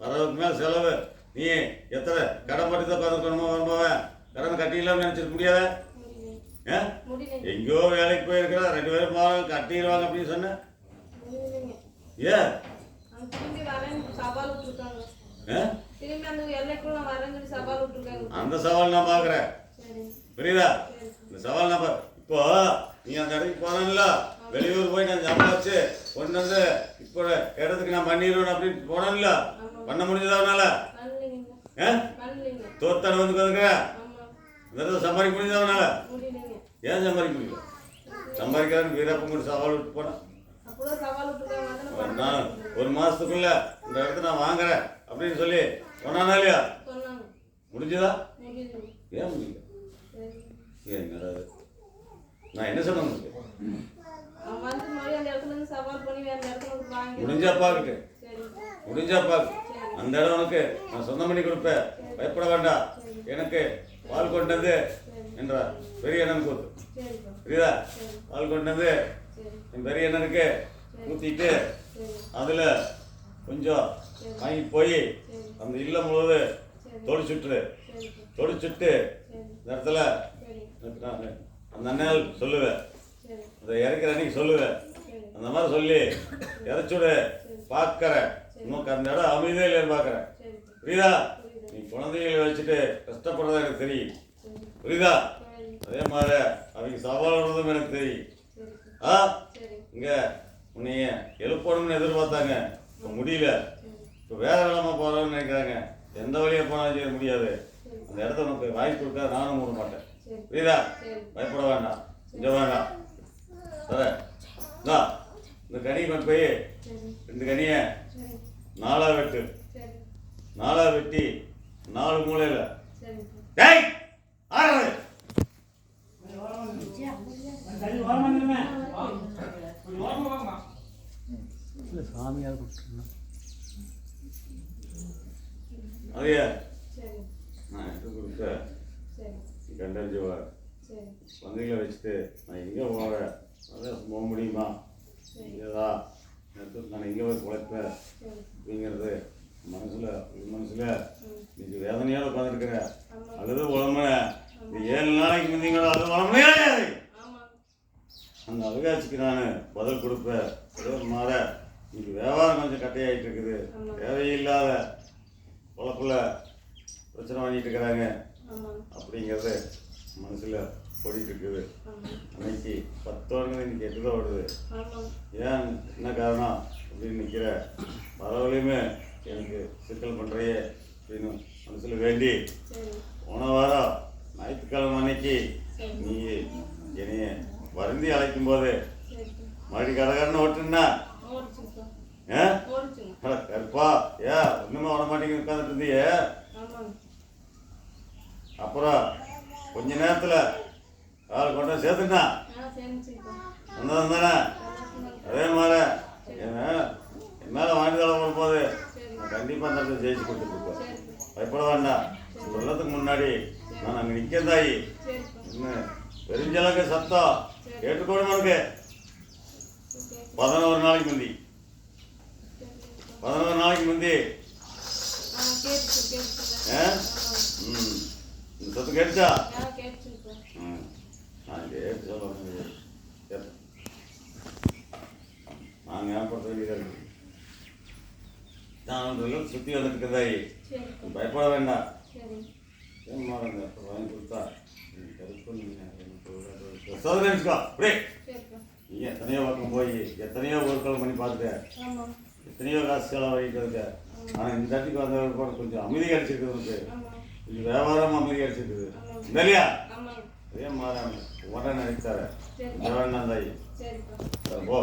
வரவுக்கு மேல செலவு. நீ எத்தனை கடன் பட்டு தான் உட்காந்துக்கணுமோ வரும்போவன் கடன் கட்டிடலாம் நினைச்சிருக்க முடியாத? எங்கேயோ வேலைக்கு போயிருக்கிறா ரெண்டு பேரும் போவாங்க கட்டிடுவாங்க அப்படின்னு ஆ? திரும்பி அந்த சவால் நான் பார்க்குறேன். புரியுதா? இந்த சவால் நான் இப்போ நீ அந்த இடத்துக்கு போனல வெளியூர் போய் நான் சம்பாதிச்சு கொண்டு வந்து இப்போ இடத்துக்கு நான் பண்ணிடுவேன் அப்படின்னு போனேன்ல. பண்ண முடிஞ்சதா அவனால தோத்தான வந்து கதுக்குற இந்த சம்பாதிக்க முடிஞ்சதா அவனால ஏன் சம்பாதிக்க முடியல? சம்பாதிக்கிறான்னு வீரப்பன் கூட சவால் விட்டு விட்டுருக்காங்க அதானே ஒரு மாசத்துக்குள்ள இந்த இடத்த நான் வாங்குறேன் அப்படின்னு சொல்லி சொன்னானா இல்லையா? முடிஞ்சதா? ஏன் முடியல? ஏன்? நான் என்ன வாங்கி முடிஞ்சா பாக்குட்டு முடிஞ்சா பாக்கு அந்த இடம் உனக்கு நான் சொந்தம் பண்ணி கொடுப்பேன். பயப்பட வேண்டாம். எனக்கு பால் கொண்டது என்றார். பெரிய அண்ணன் கூத்து. புரியுதா? பால் கொண்டது என் பெரிய அண்ணனுக்கு ஊற்றிட்டு அதில் கொஞ்சம் வாங்கி போய் அந்த இல்லம் முழுவது தொடிச்சுட்டு தொடிச்சுட்டு இந்த இடத்துல அந்த அண்ணன் சொல்லுவேன் அதை இறக்குற அன்னைக்கு சொல்லுவேன் அந்த மாதிரி சொல்லி இறச்சுடு. பார்க்குறேன் உனக்கு அந்த இடம் அமைதியே இல்லைன்னு பார்க்குறேன். புரியுதா? நீ குழந்தைகளை வச்சுட்டு கஷ்டப்படுறதா எனக்கு தெரியும். புரியுதா? அதே மாதிரி அவங்க சவால் எனக்கு தெரியும். ஆ? இங்கே உன்னைய எழுப்பணும்னு எதிர்பார்த்தாங்க. இப்போ முடியல. இப்போ வேற வேலைமா போகிறோம்னு நினைக்கிறாங்க. எந்த வழியாக போனாலும் செய்ய முடியாது. அந்த இடத்த உனக்கு வாய்ப்பு கொடுத்தா நானும் மூட மாட்டேன். புரியுதா? பயப்பட வேண்டாம். இங்கே வேண்டாம் சரி இந்த கனி கொண்டு போய் ரெண்டு கனியை நாலா வெட்டு. சரி. நாலா வெட்டி நாலு மூலையில. டேய் சாமியார் கொடுத்துருந்தேன் அதைய சரி. நான் எடுத்து கொடுத்த சரி. கண்டறிஞ்சு வா. சரி. குழந்தைகளை வச்சுட்டு நான் எங்கே போகிறேன் அதான் போக முடியுமா? நேத்து நான் எங்கே போய் குழைப்பேன் சரி அப்படிங்கிறது மனசில் மனசில் இன்னைக்கு வேதனையோட உட்காந்துருக்கிறேன் ஆமாம் அழுது உழம்புன இந்த ஏழு நாளைக்கு முந்திங்களோ அது உழம்புனே அந்த அழுகாட்சிக்கு நான் பதில் கொடுப்பேன். அதே மாற இன்னைக்கு வியாபாரம் கொஞ்சம் கட்டையாயிட்டு இருக்குது. தேவையில்லாத பொழப்பில் பிரச்சனை பண்ணிட்டு இருக்கிறாங்க. அப்படிங்கிறது மனசில் ஓடிட்டு இருக்குது. அன்னைக்கு பத்தோடு இன்னைக்கு எட்டு தான் ஓடுது ஏன் காரணம் அப்படின்னு நிற்கிற பரவலையுமே எனக்கு சிக்கல் பண்ணுறையே அப்படின்னு மனசில் வேண்டி போன வாரம் ஞாயிற்றுக்கிழமை அன்னைக்கு நீ என்னைய வருந்தி அழைக்கும் போது மறுபடி கடகடன்னு ஓட்டுனா கருப்பா ஏ ஒன்றுமே வர மாட்டேங்குது உட்காந்துட்டு இருந்தியே. அப்புறம் கொஞ்ச நேரத்தில் ஆள் கொண்டு சரிச்சுப்பா வந்தது தானே? அதே மாதிரி என் மேலே வாங்கி தலை போடும்போது நான் கண்டிப்பாக அந்த இடத்துல ஜெயிச்சு கொடுத்துருக்கேன் பயப்பட வேண்டாம். சொல்லத்துக்கு முன்னாடி நான் அங்கே நிற்க தாயி. சரிப்பா இன்னும் பெருஞ்சளவுக்கு சத்தம். கேட்டுக்கோடு உனக்கு. பதினோரு நாளைக்கு முந்தி. பதினோரு நாளைக்கு முந்தி. ம். இந்த சத்து கேட்டுச்சா? ம். நான் கேட்டு சொல்ல கேட்டேன். நான் வேண்டியதாக இருக்கு நான் ஒன்றில் சுற்றி வந்துட்டு தாயி சரிப்பா பயப்பட வேண்டாம். ஏன் மாறுங்க வாங்கி கொடுத்தா. சோதனை வச்சுக்கோ அப்படியே. நீ எத்தனையோ பக்கம் போய் எத்தனையோ பொருட்கள் பண்ணி ஆமாம் எத்தனையோ காசு செலவாகிட்டு இருக்க ஆனால் இந்த இடத்துக்கு வந்த கூட கொஞ்சம் அமைதி கிடைச்சிருக்குது உனக்கு. கொஞ்சம் வியாபாரம் அமைதி கிடைச்சிருக்குது. இல்லையா? அதே மாறாம உடனே சரி, போ.